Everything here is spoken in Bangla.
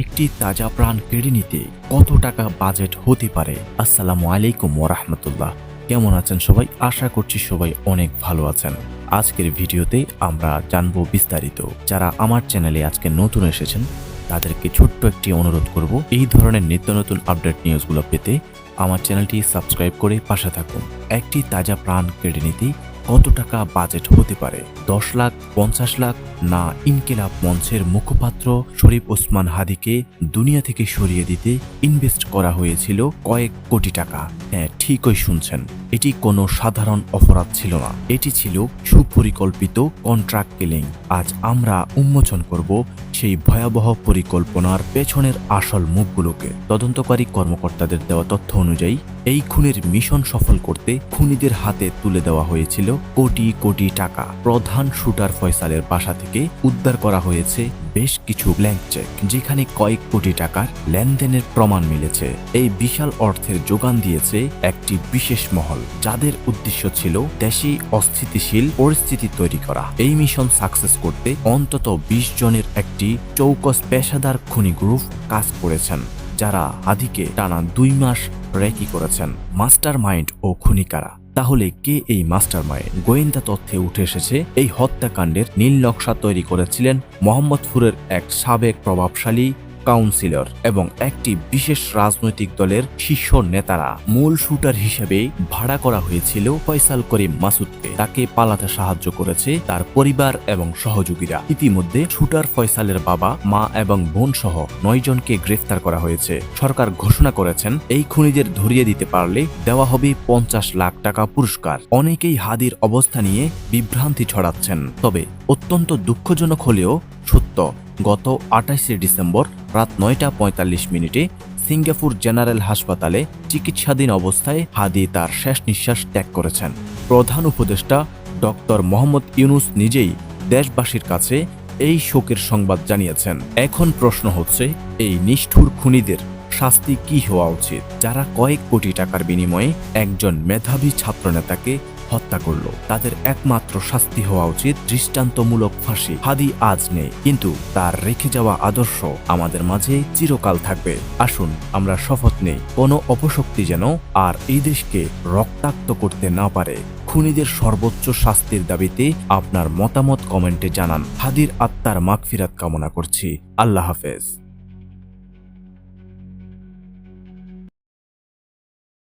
একটি তাজা প্রাণ কেড়ে নিতে কত টাকা বাজেট হতে পারে? আসসালামু আলাইকুম ওরহমতুল্লাহ কেমন আছেন সবাই? আশা করছি সবাই অনেক ভালো আছেন। আজকের ভিডিওতে আমরা জানব বিস্তারিত। যারা আমার চ্যানেলে আজকে নতুন এসেছেন, তাদেরকে ছোট্ট একটি অনুরোধ করব, এই ধরনের নিত্য নতুন আপডেট নিউজগুলো পেতে আমার চ্যানেলটি সাবস্ক্রাইব করে পাশে থাকুন। একটি তাজা প্রাণ কেড়ে নিতে কত টাকা বাজেট হতে পারে? দশ লাখ, পঞ্চাশ লাখ না ইনকিলাব মঞ্চের মুখপাত্র শরীফ ওসমান হাদিকে দুনিয়া থেকে সরিয়ে দিতে ইনভেস্ট করা হয়েছিল কয়েক কোটি টাকা। হ্যাঁ ঠিকই শুনছেন। এটি কোনো সাধারণ অপরাধ ছিল না। এটি ছিল সুপরিকল্পিত কন্ট্রাক্ট কিলিং আজ আমরা উন্মোচন করব সেই ভয়াবহ পরিকল্পনার পেছনের আসল মুখগুলোকে তদন্তকারী কর্মকর্তাদের দেওয়া তথ্য অনুযায়ী, এই খুনের মিশন সফল করতে খুনিদের হাতে তুলে দেওয়া হয়েছিল কোটি কোটি টাকা। প্রধান শুটার ফয়সালের বাসা থেকে উদ্ধার করা হয়েছে বেশ কিছু ব্ল্যাঙ্ক চেক যেখানে কয়েক কোটি টাকার লেনদেনের প্রমাণ মিলেছে। এই বিশাল অর্থের যোগান দিয়েছে একটি বিশেষ মহল, যাদের উদ্দেশ্য ছিল দেশে অস্থিতিশীল পরিস্থিতি তৈরি করা। এই মিশন সাকসেস করতে অন্তত বিশ জনের একটি চৌকস পেশাদার খুনি গ্রুপ কাজ করেছেন। যারা আদিকে টানা দুই মাস রেকি করেছেন মাস্টার মাইন্ড ও খুনিকারা। তাহলে কে এই মাস্টার মাইন্ড গোয়েন্দা তথ্যে উঠে এসেছে, এই হত্যাকাণ্ডের নীল নকশা তৈরি করেছিলেন মোহাম্মদপুরের এক সাবেক প্রভাবশালী কাউন্সিলর এবং একটি বিশেষ রাজনৈতিক দলের শীর্ষ নেতারা মূল শুটার হিসেবে ভাড়া করা হয়েছিল ফয়সাল করিম মাসুদকে। তাকে পালাতে সাহায্য করেছে তার পরিবার এবং সহযোগীরা। ইতিমধ্যে শুটার ফয়সালের বাবা, মা এবং বোন সহ নয় জনকে গ্রেফতার করা হয়েছে। সরকার ঘোষণা করেছেন, এই খুনিদের ধরিয়ে দিতে পারলে দেওয়া হবে পঞ্চাশ লাখ টাকা পুরস্কার। অনেকেই হাদির অবস্থা নিয়ে বিভ্রান্তি ছড়াচ্ছেন। তবে অত্যন্ত দুঃখজনক হলেও সত্য। গত আঠাশে ডিসেম্বর রাত নয়টা পঁয়তাল্লিশ মিনিটে সিঙ্গাপুর জেনারেল হাসপাতালে চিকিৎসাধীন অবস্থায় হাদি তার শেষ নিঃশ্বাস ত্যাগ করেছেন। প্রধান উপদেষ্টা ডক্টর মোহাম্মদ ইউনুস নিজেই দেশবাসীর কাছে এই শোকের সংবাদ জানিয়েছেন। এখন প্রশ্ন হচ্ছে, এই নিষ্ঠুর খুনিদের শাস্তি কি হওয়া উচিত? যারা কয়েক কোটি টাকার বিনিময়ে একজন মেধাবী ছাত্রনেতাকে হত্যা করল। তাদের একমাত্র শাস্তি হওয়া উচিত দৃষ্টান্তমূলক ফাঁসি। হাদি আজ নেই, কিন্তু তার রেখে যাওয়া আদর্শ আমাদের মাঝে চিরকাল থাকবে। আসুন, আমরা শপথ নেই, কোনো অপশক্তি যেন আর এই দেশকে রক্তাক্ত করতে না পারে। খুনিদের সর্বোচ্চ শাস্তির দাবিতে আপনার মতামত কমেন্টে জানান। হাদির আত্মার মাগফিরাত কামনা করছি। আল্লাহ হাফেজ।